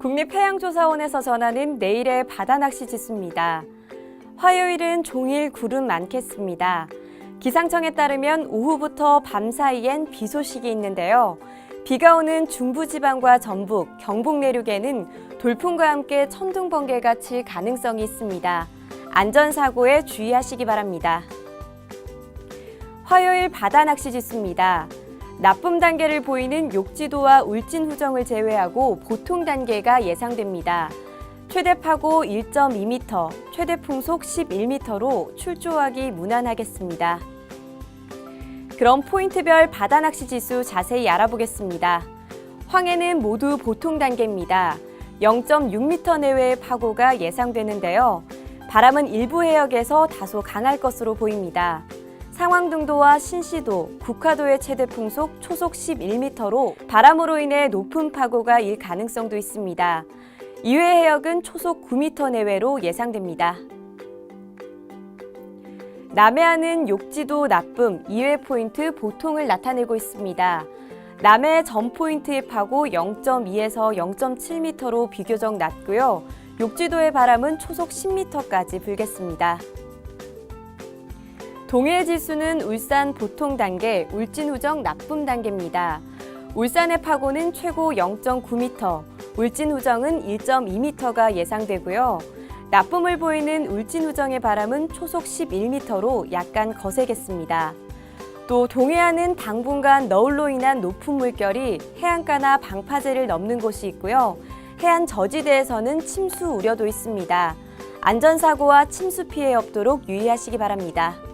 국립해양조사원에서 전하는 내일의 바다낚시 지수입니다. 화요일은 종일 구름 많겠습니다. 기상청에 따르면 오후부터 밤 사이엔 비 소식이 있는데요. 비가 오는 중부지방과 전북, 경북 내륙에는 돌풍과 함께 천둥 번개가 칠 가능성이 있습니다. 안전사고에 주의하시기 바랍니다. 화요일 바다 낚시 지수입니다. 나쁨 단계를 보이는 욕지도와 울진 후정을 제외하고 보통 단계가 예상됩니다. 최대 파고 1.2m, 최대 풍속 11m로 출조하기 무난하겠습니다. 그럼 포인트별 바다 낚시 지수 자세히 알아보겠습니다. 황해는 모두 보통 단계입니다. 0.6m 내외의 파고가 예상되는데요. 바람은 일부 해역에서 다소 강할 것으로 보입니다. 상황등도와 신시도, 국화도의 최대 풍속 초속 11m로 바람으로 인해 높은 파고가 일 가능성도 있습니다. 이외 해역은 초속 9m 내외로 예상됩니다. 남해안은 욕지도 나쁨, 이외 포인트 보통을 나타내고 있습니다. 남해 전 포인트의 파고 0.2에서 0.7m로 비교적 낮고요. 욕지도의 바람은 초속 10m까지 불겠습니다. 동해 지수는 울산 보통 단계, 울진 후정 나쁨 단계입니다. 울산의 파고는 최고 0.9m, 울진 후정은 1.2m가 예상되고요. 나쁨을 보이는 울진 후정의 바람은 초속 11m로 약간 거세겠습니다. 또 동해안은 당분간 너울로 인한 높은 물결이 해안가나 방파제를 넘는 곳이 있고요. 해안 저지대에서는 침수 우려도 있습니다. 안전사고와 침수 피해 없도록 유의하시기 바랍니다.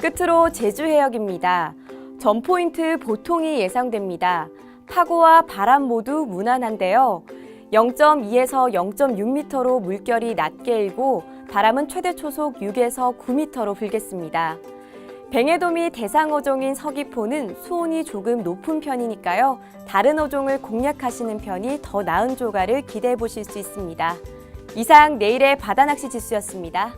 끝으로 제주 해역입니다. 전 포인트 보통이 예상됩니다. 파고와 바람 모두 무난한데요. 0.2에서 0.6m로 물결이 낮게 일고 바람은 최대 초속 6에서 9m로 불겠습니다. 뱅에돔이 대상 어종인 서귀포는 수온이 조금 높은 편이니까요. 다른 어종을 공략하시는 편이 더 나은 조가를 기대해 보실 수 있습니다. 이상 내일의 바다낚시 지수였습니다.